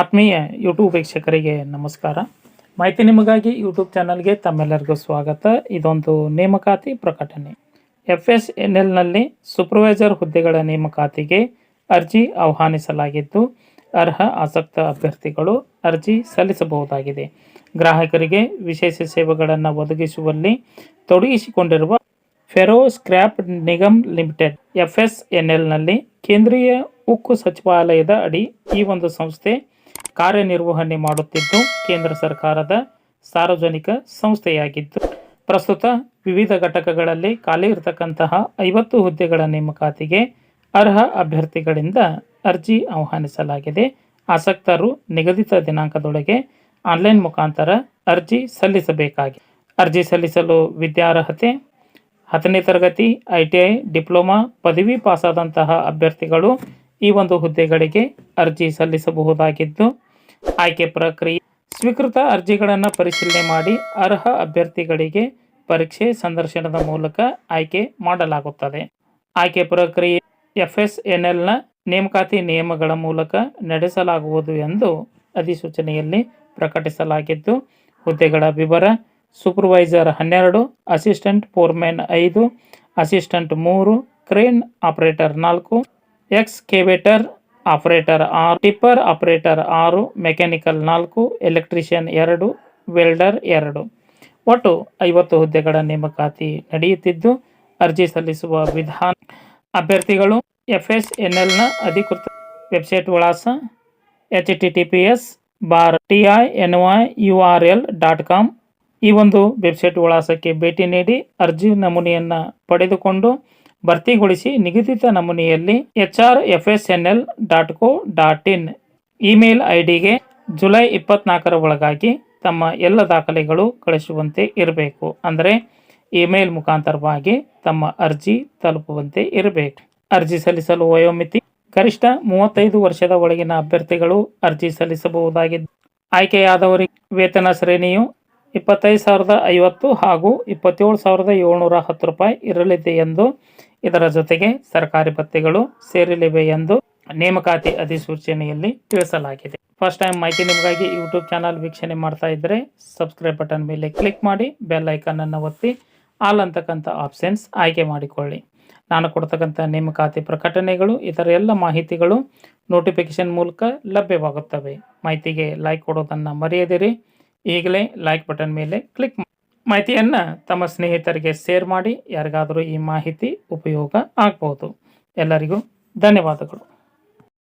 ಆತ್ಮೀಯ ಯೂಟ್ಯೂಬ್ ವೀಕ್ಷಕರಿಗೆ ನಮಸ್ಕಾರ. ಮಾಹಿತಿ ನಿಮಗಾಗಿ ಯೂಟ್ಯೂಬ್ ಚಾನಲ್ಗೆ ತಮ್ಮೆಲ್ಲರಿಗೂ ಸ್ವಾಗತ. ಇದೊಂದು ನೇಮಕಾತಿ ಪ್ರಕಟಣೆ. ಎಫ್ ಎಸ್ ಎನ್ ಎಲ್ನಲ್ಲಿ ಸೂಪರ್ವೈಸರ್ ಹುದ್ದೆಗಳ ನೇಮಕಾತಿಗೆ ಅರ್ಜಿ ಆಹ್ವಾನಿಸಲಾಗಿದ್ದು, ಅರ್ಹ ಆಸಕ್ತ ಅಭ್ಯರ್ಥಿಗಳು ಅರ್ಜಿ ಸಲ್ಲಿಸಬಹುದಾಗಿದೆ. ಗ್ರಾಹಕರಿಗೆ ವಿಶೇಷ ಸೇವೆಗಳನ್ನು ಒದಗಿಸುವಲ್ಲಿ ತೊಡಗಿಸಿಕೊಂಡಿರುವ ferro scrap Nigam limited F S N ಎಲ್ನಲ್ಲಿ ಕೇಂದ್ರೀಯ ಉಕ್ಕು ಸಚಿವಾಲಯದ ಅಡಿ ಈ ಒಂದು ಸಂಸ್ಥೆ ಕಾರ್ಯನಿರ್ವಹಣೆ ಮಾಡುತ್ತಿದ್ದು ಕೇಂದ್ರ ಸರ್ಕಾರದ ಸಾರ್ವಜನಿಕ ಸಂಸ್ಥೆಯಾಗಿದ್ದು, ಪ್ರಸ್ತುತ ವಿವಿಧ ಘಟಕಗಳಲ್ಲಿ ಖಾಲಿ ಇರತಕ್ಕಂತಹ ಐವತ್ತು ಹುದ್ದೆಗಳ ನೇಮಕಾತಿಗೆ ಅರ್ಹ ಅಭ್ಯರ್ಥಿಗಳಿಂದ ಅರ್ಜಿ ಆಹ್ವಾನಿಸಲಾಗಿದೆ. ಆಸಕ್ತರು ನಿಗದಿತ ದಿನಾಂಕದೊಳಗೆ ಆನ್ಲೈನ್ ಮುಖಾಂತರ ಅರ್ಜಿ ಸಲ್ಲಿಸಬೇಕಾಗಿದೆ ಅರ್ಜಿ ಸಲ್ಲಿಸಲು ವಿದ್ಯಾರ್ಹತೆ, ಹತ್ತನೇ ತರಗತಿ, ಐ ಟಿ ಐ, ಡಿಪ್ಲೊಮಾ, ಪದವಿ ಪಾಸಾದಂತಹ ಅಭ್ಯರ್ಥಿಗಳು ಈ ಒಂದು ಹುದ್ದೆಗಳಿಗೆ ಅರ್ಜಿ ಸಲ್ಲಿಸಬಹುದಾಗಿದ್ದು ಆಯ್ಕೆ ಪ್ರಕ್ರಿಯೆ. ಸ್ವೀಕೃತ ಅರ್ಜಿಗಳನ್ನು ಪರಿಶೀಲನೆ ಮಾಡಿ ಅರ್ಹ ಅಭ್ಯರ್ಥಿಗಳಿಗೆ ಪರೀಕ್ಷೆ ಸಂದರ್ಶನದ ಮೂಲಕ ಆಯ್ಕೆ ಮಾಡಲಾಗುತ್ತದೆ. ಆಯ್ಕೆ ಪ್ರಕ್ರಿಯೆ ಎಫ್ ಎಸ್ ಎನ್ ಎಲ್ನ ನೇಮಕಾತಿ ನಿಯಮಗಳ ಮೂಲಕ ನಡೆಸಲಾಗುವುದು ಎಂದು ಅಧಿಸೂಚನೆಯಲ್ಲಿ ಪ್ರಕಟಿಸಲಾಗಿದ್ದು, ಹುದ್ದೆಗಳ ವಿವರ, ಸೂಪರ್ವೈಸರ್ ಹನ್ನೆರಡು, ಅಸಿಸ್ಟೆಂಟ್ ಫೋರ್ಮೆನ್ ಐದು, ಅಸಿಸ್ಟೆಂಟ್ ಮೂರು, ಕ್ರೇನ್ ಆಪರೇಟರ್ ನಾಲ್ಕು, ಎಕ್ಸ್ಕೇವೇಟರ್ ಆಪರೇಟರ್ ಆರು, ಟಿಪ್ಪರ್ ಆಪರೇಟರ್ ಆರು, ಮೆಕ್ಯಾನಿಕಲ್ ನಾಲ್ಕು, ಎಲೆಕ್ಟ್ರಿಷಿಯನ್ ಎರಡು, ವೆಲ್ಡರ್ ಎರಡು. ಒಟ್ಟು ಐವತ್ತು ಹುದ್ದೆಗಳ ನೇಮಕಾತಿ ನಡೆಯುತ್ತಿದ್ದು, ಅರ್ಜಿ ಸಲ್ಲಿಸುವ ವಿಧಾನ ಅಭ್ಯರ್ಥಿಗಳು ಎಫ್ ಎಸ್ ಎನ್ ಎಲ್ನ ಅಧಿಕೃತ ವೆಬ್ಸೈಟ್ ವಿಳಾಸ H T T P S bar T I N Y U R L dot com. ಈ ಒಂದು ವೆಬ್ಸೈಟ್ ವಿಳಾಸಕ್ಕೆ ಭೇಟಿ ನೀಡಿ ಅರ್ಜಿ ನಮೂನೆಯನ್ನು ಪಡೆದುಕೊಂಡು ಭರ್ತಿಗೊಳಿಸಿ ನಿಗದಿತ ನಮೂನೆಯಲ್ಲಿ H R F S N L dot co dot in. Email ಐಡಿಗೆ ಡಿಗೆ ಜುಲೈ ಇಪ್ಪತ್ನಾಲ್ಕರ ಒಳಗಾಗಿ ತಮ್ಮ ಎಲ್ಲ ದಾಖಲೆಗಳು ಕಳಿಸುವಂತೆ ಇರಬೇಕು. ಅಂದರೆ ಇಮೇಲ್ ಮುಖಾಂತರವಾಗಿ ತಮ್ಮ ಅರ್ಜಿ ತಲುಪುವಂತೆ ಇರಬೇಕು. ಅರ್ಜಿ ಸಲ್ಲಿಸಲು ವಯೋಮಿತಿ, ಗರಿಷ್ಠ ಮೂವತ್ತೈದು ವರ್ಷದ ಒಳಗಿನ ಅಭ್ಯರ್ಥಿಗಳು ಅರ್ಜಿ ಸಲ್ಲಿಸಬಹುದಾಗಿದ್ದು ಆಯ್ಕೆಯಾದವರಿಗೆ ವೇತನ ಶ್ರೇಣಿಯು ಇಪ್ಪತ್ತೈದು ಸಾವಿರದ ಐವತ್ತು ಹಾಗೂ ಇಪ್ಪತ್ತೇಳು ಸಾವಿರದ ಏಳ್ನೂರ ಹತ್ತು ರೂಪಾಯಿ ಇರಲಿದೆ ಎಂದು ಇದರ ಜೊತೆಗೆ ಸರ್ಕಾರಿ ಭತ್ಯೆಗಳು ಸೇರಿಲಿವೆ ಎಂದು ನೇಮಕಾತಿ ಅಧಿಸೂಚನೆಯಲ್ಲಿ ತಿಳಿಸಲಾಗಿದೆ. ಫಸ್ಟ್ ಟೈಮ್ ಮಾಹಿತಿ ನಿಮಗಾಗಿ ಯೂಟ್ಯೂಬ್ ಚಾನಲ್ ವೀಕ್ಷಣೆ ಮಾಡ್ತಾ ಇದ್ದರೆ ಸಬ್ಸ್ಕ್ರೈಬ್ ಬಟನ್ ಮೇಲೆ ಕ್ಲಿಕ್ ಮಾಡಿ ಬೆಲ್ ಐಕನ್ ಅನ್ನು ಒತ್ತಿ ಆಲ್ ಅಂತಕ್ಕಂಥ ಆಪ್ಷನ್ಸ್ ಆಯ್ಕೆ ಮಾಡಿಕೊಳ್ಳಿ. ನಾನು ಕೊಡ್ತಕ್ಕಂಥ ನೇಮಕಾತಿ ಪ್ರಕಟಣೆಗಳು, ಇತರ ಎಲ್ಲ ಮಾಹಿತಿಗಳು ನೋಟಿಫಿಕೇಶನ್ ಮೂಲಕ ಲಭ್ಯವಾಗುತ್ತವೆ. ಮಾಹಿತಿಗೆ ಲೈಕ್ ಕೊಡೋದನ್ನು ಮರೆಯದಿರಿ. ಈಗಲೇ ಲೈಕ್ ಬಟನ್ ಮೇಲೆ ಕ್ಲಿಕ್ ಮಾಹಿತಿಯನ್ನು ತಮ್ಮ ಸ್ನೇಹಿತರಿಗೆ ಶೇರ್ ಮಾಡಿ ಯಾರಿಗಾದರೂ ಈ ಮಾಹಿತಿ ಉಪಯೋಗ ಆಗ್ಬೋದು. ಎಲ್ಲರಿಗೂ ಧನ್ಯವಾದಗಳು.